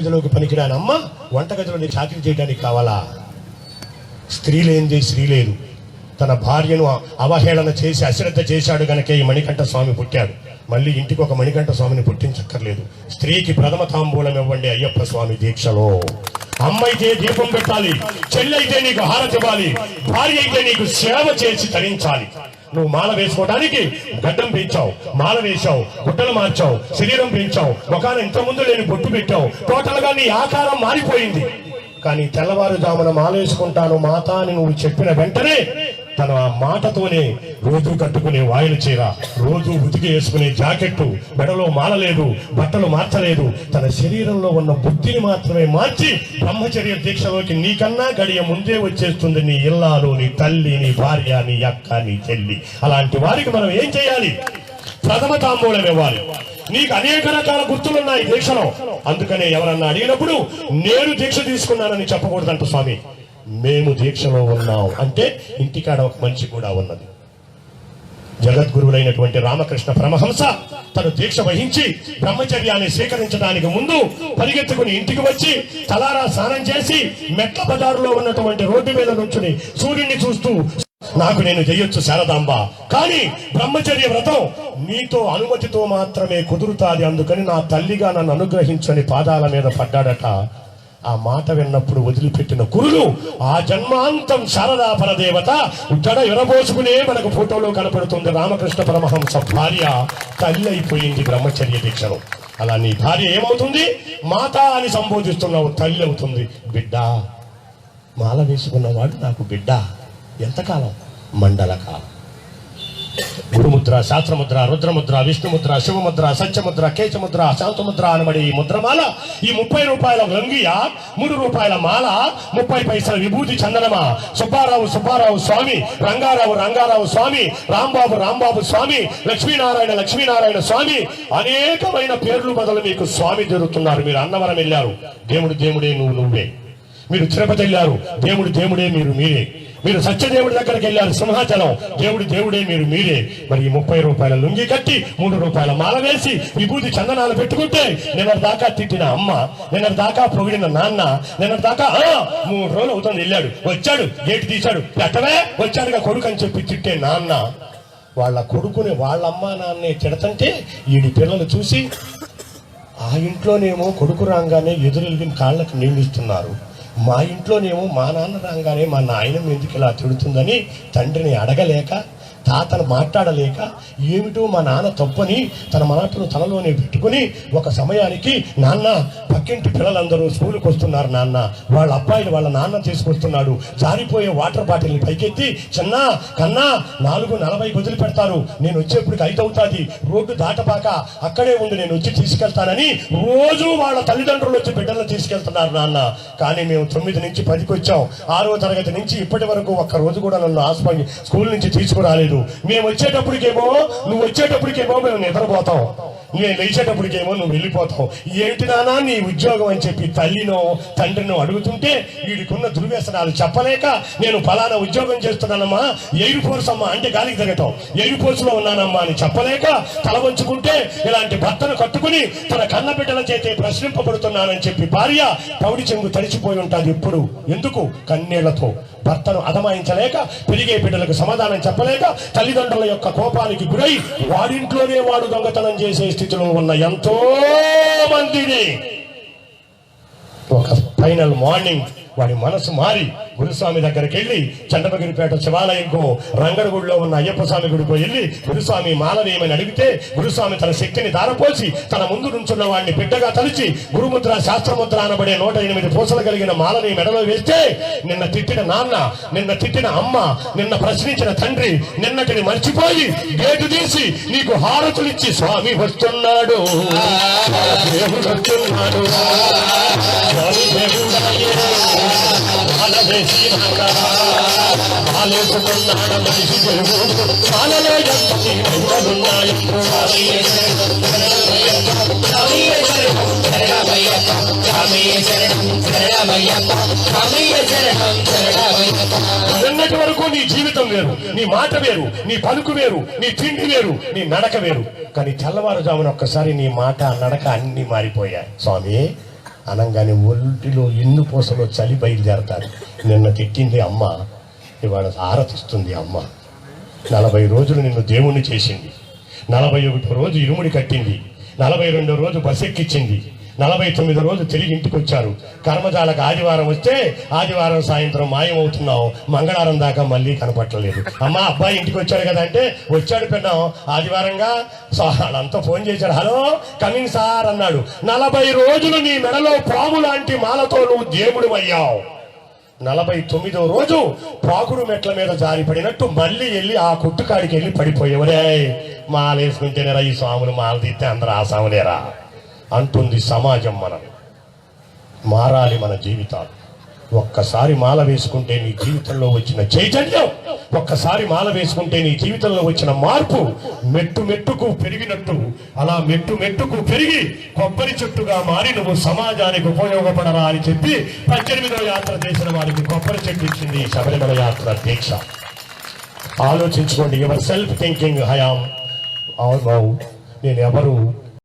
గదిలోకి పనికిరాని అమ్మ వంటగదిలో చాకరీ చేయడానికి కావాలా? స్త్రీ లేనిది స్త్రీ లేదు తన భార్యను అవహేళన చేసి అశ్రద్ధ చేశాడు గనకే ఈ మణికంఠ స్వామి పుట్టాడు. మళ్ళీ ఇంటికి ఒక మణికంఠ స్వామిని పుట్టించక్కర్లేదు. స్త్రీకి ప్రథమ తాంబూలం ఇవ్వండి అయ్యప్ప స్వామి దీక్షలో. అమ్మ అయితే దీపం పెట్టాలి చెల్లి అయితే నీకు హారతివ్వాలి భార్య అయితే నీకు సేవ చేసి తరించాలి. నువ్వు మాల వేసుకోవడానికి గడ్డం పెంచావు మాల వేశావు గుడ్డలు మార్చావు శరీరం పెంచావు ముఖాన ఇంత ముందు లేని బొట్టు పెట్టావు. టోటల్గా నీ ఆకారం మారిపోయింది. కానీ తెల్లవారుజామున మాల వేసుకుంటాను మాత అని నువ్వు చెప్పిన వెంటనే తన ఆ మాటతోనే రోజు కట్టుకునే వాయిల చీర రోజు ఉతికి వేసుకునే జాకెట్టు మెడలో మాలలేదు బట్టలు మార్చలేదు. తన శరీరంలో ఉన్న బుద్ధిని మాత్రమే మార్చి బ్రహ్మచర్య దీక్షలోకి నీకన్నా గడియ ముందే వచ్చేస్తుంది నీ ఇల్లాలు నీ తల్లి నీ భార్య నీ అక్క నీ చెల్లి. అలాంటి వారికి మనం ఏం చేయాలి? ప్రథమ తాంబూలం ఇవ్వాలి. నీకు అనేక రకాల గుర్తులున్నాయి దీక్షలో. అందుకనే ఎవరన్నా అడిగినప్పుడు నేను దీక్ష తీసుకున్నానని చెప్పకూడదంట స్వామి. మేము దీక్షలో ఉన్నాం. అంటే ఇంటికాడ ఒక మనిషి కూడా ఉన్నది. జగద్గురువులైనటువంటి రామకృష్ణ పరమహంస తను దీక్ష వహించి బ్రహ్మచర్యాన్ని స్వీకరించడానికి ముందు పరిగెత్తుకుని ఇంటికి వచ్చి తలారా స్నానం చేసి మెట్ల బజారులో ఉన్నటువంటి రోడ్డు మీద నుంచుని సూర్యుడిని చూస్తూ నాకు నేను చేయొచ్చు శారదాంబ. కానీ బ్రహ్మచర్య వ్రతం నీతో అనుమతితో మాత్రమే కుదురుతాది. అందుకని నా తల్లిగా నన్ను అనుగ్రహించని పాదాల మీద పడ్డాడట. ఆ మాట విన్నప్పుడు వదిలిపెట్టిన కురులు ఆ జన్మాంతం శారదా పరదేవత జడ ఎరబోసుకునే మనకు ఫోటోలో కనపడుతుంది రామకృష్ణ పరమహంస భార్య. తల్లి అయిపోయింది బ్రహ్మచర్య దీక్షలో అలా నీ భార్య ఏమవుతుంది? మాత అని సంబోధిస్తున్నావు తల్లి అవుతుంది. బిడ్డ మాల వేసుకున్నవాడు నాకు బిడ్డ. ఎంతకాలం? మండల కాలం గురుముద్ర శాస్త్రముద్ర రుద్రముద్ర విష్ణుముద్ర శివముద్ర సత్యముద్ర కేశముద్ర శాంతముద్ర అనబడి ఈ ముద్రమాల ఈ ముప్పై రూపాయల లంగియ మూడు రూపాయల మాల ముప్పై పైసల విభూతి చందనమ? సుబ్బారావు సుబ్బారావు స్వామి రంగారావు రంగారావు స్వామి రాంబాబు రాంబాబు స్వామి లక్ష్మీనారాయణ లక్ష్మీనారాయణ స్వామి అనేకమైన పేర్లు బదులు మీకు స్వామి జరుగుతున్నారు మీరు అన్నవరం వెళ్ళారు. దేవుడు దేవుడే నువ్వు నువ్వే. మీరు తిరుపతి వెళ్ళారు. దేవుడు దేవుడే మీరు మీరే. మీరు సత్యదేవుడి దగ్గరికి వెళ్ళారు. సింహాచలం. దేవుడు దేవుడే మీరు మీరే. మరి ఈ ముప్పై రూపాయల లుంగి కట్టి మూడు రూపాయల మాల వేసి విభూతి చందనాలు పెట్టుకుంటే నిన్న దాకా తిట్టిన అమ్మ నిన్న దాకా పొగిడిన నాన్న నిన్న దాకా మూడు రోజులు అవుతుంది వెళ్ళాడు. వచ్చాడు గేటు తీశాడు. ఎట్టవే వచ్చాడుగా కొడుకు అని చెప్పి తిట్టే నాన్న. వాళ్ళ కొడుకుని వాళ్ళ అమ్మ నాన్నే తిడతంటే వీడి పిల్లలు చూసి ఆ ఇంట్లోనేమో కొడుకు రాగానే ఎదురెలిగిన కాళ్ళకి నీళ్ళు ఇస్తున్నారు. మా ఇంట్లోనేమో మా నాన్న రాగానే మా నాయన ఎందుకు ఇలా తిడుతుందని తండ్రిని అడగలేక తాతను మాట్లాడలేక ఏమిటో మా నాన్న తప్పని తన మాటను తనలోనే పెట్టుకుని ఒక సమయానికి నాన్న పక్కింటి పిల్లలందరూ స్కూల్కి వస్తున్నారు నాన్న. వాళ్ళ అబ్బాయిలు వాళ్ళ నాన్న తీసుకొస్తున్నాడు. జారిపోయే వాటర్ బాటిల్ని పైకెత్తి చిన్న కన్నా నాలుగు నలభై వదిలి పెడతారు. నేను వచ్చేప్పుడు ఐదు అవుతుంది. రోడ్డు దాటపాక అక్కడే ఉండి నేను వచ్చి తీసుకెళ్తానని రోజు వాళ్ళ తల్లిదండ్రులు వచ్చి బిడ్డలను తీసుకెళ్తున్నారు నాన్న. కానీ మేము తొమ్మిది నుంచి పదికి వచ్చాం ఆరో తరగతి నుంచి ఇప్పటి వరకు ఒక్క రోజు కూడా నన్ను హాస్పిటల్ స్కూల్ నుంచి తీసుకురాలేదు. మేము వచ్చేటప్పటికేమో నువ్వు వచ్చేటప్పటికేమో మేము నిద్రపోతాం. నేను లేచేటప్పటికేమో నువ్వు వెళ్ళిపోతావు. ఏంటి నానా నీ ఉద్యోగం అని చెప్పి తల్లినో తండ్రినో అడుగుతుంటే వీడికున్న దుర్వ్యసనాలు చెప్పలేక నేను ఫలానా ఉద్యోగం చేస్తున్నానమ్మా ఎయిర్ ఫోర్స్ అమ్మా అంటే గాలికి తిరగటం ఎయిర్ ఫోర్స్లో ఉన్నానమ్మా అని చెప్పలేక తల వంచుకుంటే ఇలాంటి భర్తను కట్టుకుని తన కన్న బిడ్డల చేతే ప్రశ్నింపబడుతున్నానని చెప్పి భార్య పౌడి చెంగు తడిచిపోయి ఉంటుంది ఎప్పుడు? ఎందుకు? కన్నీళ్ళతో. భర్తను అదమాయించలేక పెరిగే బిడ్డలకు సమాధానం చెప్పలేక తల్లిదండ్రుల యొక్క కోపానికి గురై వాడింట్లోనే వాడు దొంగతనం చేసే స్థితిలో ఉన్న ఎంతో మందిని ఒక ఫైనల్ మార్నింగ్ వాడి మనసు మారి గురుస్వామి దగ్గరికి వెళ్ళి చంద్రగిరిపేట శివాలయంకు రంగడగుడిలో ఉన్న అయ్యప్ప స్వామి గుడికి వెళ్ళి గురుస్వామి మాలవేయమని అడిగితే గురుస్వామి తన శక్తిని దారపోసి తన ముందు నుంచున్న వాడిని బిడ్డగా తలిచి గురుముద్ర శాస్త్రముద్ర అనబడే నూట ఎనిమిది పూసలు కలిగిన మాలని మెడలో వేస్తే నిన్న తిట్టిన నాన్న నిన్న తిట్టిన అమ్మ నిన్న ప్రశ్నించిన తండ్రి నిన్నటిని మర్చిపోయి గేటు తీసి నీకు హారతులిచ్చి స్వామి వస్తున్నాడు. దేవుడు వస్తున్నాడు. మనిషి నిన్నటి వరకు నీ జీవితం వేరు? నీ మాట వేరు నీ పలుకు వేరు నీ తిండి వేరు నీ నడక వేరు. కానీ తెల్లవారుజామున ఒక్కసారి నీ మాట నడక అన్ని మారిపోయాయి. స్వామి అనగానే ఒంటిలో ఎన్ను పూసలో చలి బయలుదేరతారు. నిన్న తిట్టింది అమ్మ. ఇవాళ ఆరతిస్తుంది అమ్మ. నలభై రోజులు నిన్ను దేవుణ్ణి చేసింది. నలభై ఒకటి రోజు ఇరుముడి కట్టింది. నలభై రెండో రోజు బస్ ఎక్కించింది. నలభై తొమ్మిదో రోజు తిరిగి ఇంటికి వచ్చారు. కర్మజాలకు ఆదివారం వస్తే ఆదివారం సాయంత్రం మాయమవుతున్నావు. మంగళవారం దాకా మళ్ళీ కనపట్టలేదు అమ్మ అబ్బాయి ఇంటికి వచ్చాడు కదా అంటే వచ్చాడు పెన్నాం. ఆదివారంగా సో వాళ్ళంతా ఫోన్ చేశాడు హలో కమింగ్ సార్ అన్నాడు. నలభై రోజులు నీ మెడలో పాము లాంటి మాలతో నువ్వు దేవుడు అయ్యావు నలభై తొమ్మిదో రోజు పాకుడు మెట్ల మీద జారి పడినట్టు మళ్ళీ వెళ్ళి ఆ కుట్టుకాడికి వెళ్ళి పడిపోయేవరే. మాలేసుకుంటేనేరా ఈ స్వాములు మాల తీస్తే అందరూ ఆ సాములేరా అంటుంది సమాజం మనం. మారాలి మన జీవితాలు. ఒక్కసారి మాల వేసుకుంటే నీ జీవితంలో వచ్చిన చైతన్యం ఒక్కసారి మాల వేసుకుంటే నీ జీవితంలో వచ్చిన మార్పు మెట్టు మెట్టుకు పెరిగినట్టు అలా మెట్టు మెట్టుకు పెరిగి కొబ్బరి చెట్టుగా మారి నువ్వు సమాజానికి ఉపయోగపడరా అని చెప్పి పద్దెనిమిదవ యాత్ర చేసిన వారికి కొబ్బరి చెట్టు ఇచ్చింది శబరిమల యాత్ర దీక్ష. ఆలోచించుకోండి యువర్ సెల్ఫ్ థింకింగ్ హయాం అవును నేను ఎవరు